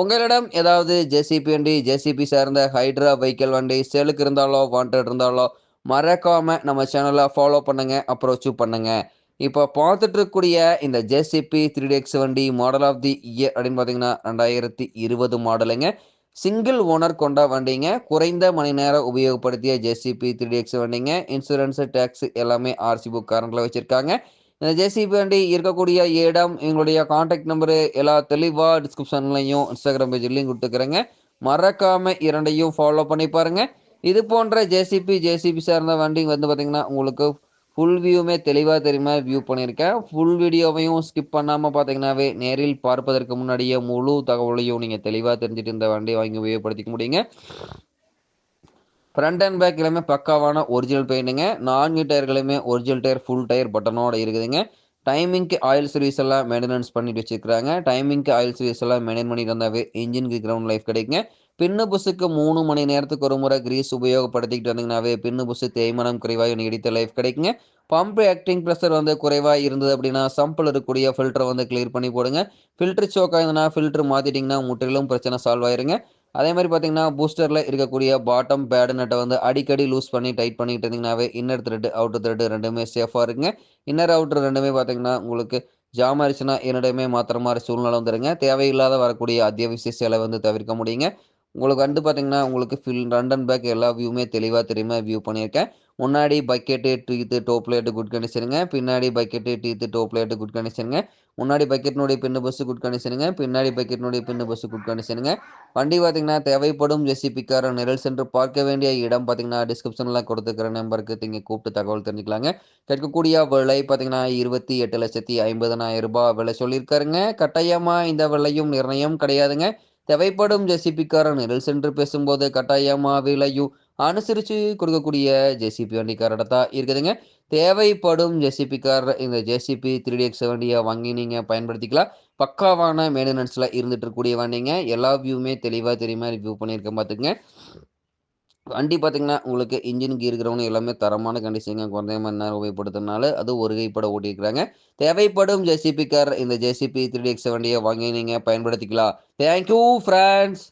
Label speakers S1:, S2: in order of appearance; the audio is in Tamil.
S1: உங்களிடம் ஏதாவது ஜேசிபி வண்டி ஜேசிபி சார்ந்த ஹைட்ரா வெஹிக்கிள் வண்டி சேலுக்கு இருந்தாலோ வாண்டட் இருந்தாலோ மறக்காமல் நம்ம சேனலை ஃபாலோ பண்ணுங்கள் அப்ரோச்சும் பண்ணுங்கள் இப்போ பார்த்துட்டு இருக்கக்கூடிய இந்த ஜேசிபி த்ரீ எக்ஸ் வண்டி மாடல் ஆஃப் தி இயர் அப்படின்னு பார்த்தீங்கன்னா ரெண்டாயிரத்தி இருபது மாடலுங்க சிங்கிள் ஓனர் கொண்ட வண்டிங்க. குறைந்த மணி நேரம் உபயோகப்படுத்திய ஜேசிபி த்ரீ எக்ஸ் வண்டிங்க. இன்சூரன்ஸு டேக்ஸ் எல்லாமே ஆர்சி புக் கரண்டில் வச்சுருக்காங்க. இந்த ஜேசிபி வண்டி இருக்கக்கூடிய இடம் எங்களுடைய காண்டாக்ட் நம்பரு எல்லா தெளிவாக டிஸ்கிரிப்ஷன்லையும் இன்ஸ்டாகிராம் பேஜ்லையும் கொடுத்துக்கிறேங்க. மறக்காமல் இரண்டையும் ஃபாலோ பண்ணி பாருங்கள் இது போன்ற ஜேசிபி ஜேசிபி சார்ந்த வண்டி வந்து பார்த்திங்கன்னா உங்களுக்கு ஃபுல் வியூமே தெளிவாக தெரியுமா? வியூ பண்ணியிருக்கேன். ஃபுல் வீடியோவையும் ஸ்கிப் பண்ணாமல் பார்த்தீங்கன்னாவே நேரில் பார்ப்பதற்கு முன்னாடியே முழு தகவலையும் நீங்கள் தெளிவாக தெரிஞ்சுட்டு இந்த வண்டியை வாங்கி உபயோகப்படுத்திக்க முடியுங்க. ஃப்ரண்ட் அண்ட் பேக் எல்லாமே பக்காவான ஒரிஜினல் பெயிண்ட்டுங்க நான்கு டயர்களுமே ஒரிஜினல் டயர் ஃபுல் டயர் பட்டனோட இருக்குதுங்க. டைமிங்க்கு ஆயில் சர்வீஸ் எல்லாம் மெயின்டெனன்ஸ் பண்ணிட்டு வச்சுருக்காங்க டைமிங்க்கு ஆயில் சர்வீஸ் எல்லாம் மெயின்டைன் பண்ணிட்டு வந்தாவே இன்ஜினுக்கு கிரவுண்ட் லைஃப் கிடைக்குங்க. பின்னு புசுக்கு மூணு மணி நேரத்துக்கு ஒரு முறை கிரீஸ் உபயோகப்படுத்திக்கிட்டு வந்தீங்கன்னாவே பின்னு புசு தேய்மானம் குறைவாக நீடித்த லைஃப் கிடைக்குங்க. பம்ப் ஆக்டிங் ப்ரெஷர் வந்து குறைவாக இருந்தது அப்படின்னா சம்பிள் இருக்கக்கூடிய ஃபில்டரை வந்து கிளியர் பண்ணி போடுங்க. ஃபில்டர் சோக்காக இருந்ததுன்னா ஃபில்டர் மாற்றிட்டிங்கன்னா முற்றிலும் பிரச்சனை சால்வ் ஆயிருங்க. அதே மாதிரி பார்த்தீங்கன்னா பூஸ்டரில் இருக்கக்கூடிய பாட்டம் பேடு நட்டை வந்து அடிக்கடி லூஸ் பண்ணி டைட் பண்ணிட்டு இருந்தீங்கன்னாவே இன்னர் த்ரெட்டு அவுட்டர் த்ரெட்டு ரெண்டுமே சேஃபாக இருக்குங்க. இன்னர் அவுட்டர் ரெண்டுமே பார்த்தீங்கன்னா உங்களுக்கு ஜாம் ஆயிடுச்சுன்னா என்னிடமே மாத்திர மாதிரி சூழ்நிலை வந்துருங்க. தேவையில்லாத வரக்கூடிய அத்தியாவசிய செலவு வந்து தவிர்க்க முடியுங்க. உங்களுக்கு வந்து பார்த்தீங்கன்னா உங்களுக்கு ஃபில் ரன் அண்ட் பேக் எல்லா வியூமே தெளிவாக தெரியுமா? வியூ பண்ணியிருக்கேன். முன்னாடி bucket teeth dope light good கண்டிஷனுங்க பின்னாடி bucket teeth dope light good கண்டிஷனுங்க முன்னாடி பக்கெட்னுடைய பின்னு பஸ்ஸு குட் கண்டிஷனுங்க பின்னாடி பக்கெட்னுடைய பின்னு பஸ்ஸு குட் கண்டிஷனுங்க வண்டி பார்த்தீங்கன்னா தேவைப்படும் ஜெசிபிக்கார நிரல் சென்று பார்க்க வேண்டிய இடம் பார்த்தீங்கன்னா டிஸ்கிரிப்ஷனில் கொடுத்துக்கிற நம்பருக்கு நீங்கள் கூப்பிட்டு தகவல் தெரிஞ்சுக்கலாங்க. கேட்கக்கூடிய விலை பார்த்தீங்கன்னா இருபத்தி எட்டு லட்சத்தி ஐம்பதனாயிரம் ரூபாய் விலை சொல்லியிருக்காருங்க. கட்டாயமாக இந்த விலையும் நிர்ணயம் கிடையாதுங்க. தேவைப்படும் ஜெசிபிக்காரன் நிரல் சென்று பேசும்போது கட்டாயமா விலையும் அனுசரித்து கொடுக்கக்கூடிய ஜேசிபி வண்டிக்காரட தான் இருக்குதுங்க. தேவைப்படும் ஜேசிபி இந்த ஜேசிபி த்ரீ எக்ஸ் வண்டியை வாங்கி நீங்கள் பயன்படுத்திக்கலாம். பக்காவான மெயின்டெனன்ஸில் இருந்துட்டு இருக்கக்கூடிய வண்டிங்க. எல்லா வியூமே தெளிவாக தெரியுமா ரிவ்யூ பண்ணியிருக்கேன் பார்த்துக்குங்க வண்டி பார்த்தீங்கன்னா உங்களுக்கு இன்ஜின் கீர் இருக்கிறவங்க எல்லாமே தரமான கண்டிஷனுங்க குறைந்த மாதிரி நேரம் உபயோகப்படுத்துறதுனால அது ஒரு கைப்பட ஓட்டியிருக்கிறாங்க. தேவைப்படும் ஜேசிபி கார் இந்த ஜேசிபி த்ரீ எக்ஸ் வண்டியை வாங்கி நீங்கள் பயன்படுத்திக்கலாம் தேங்க்யூ ஃப்ரெண்ட்ஸ்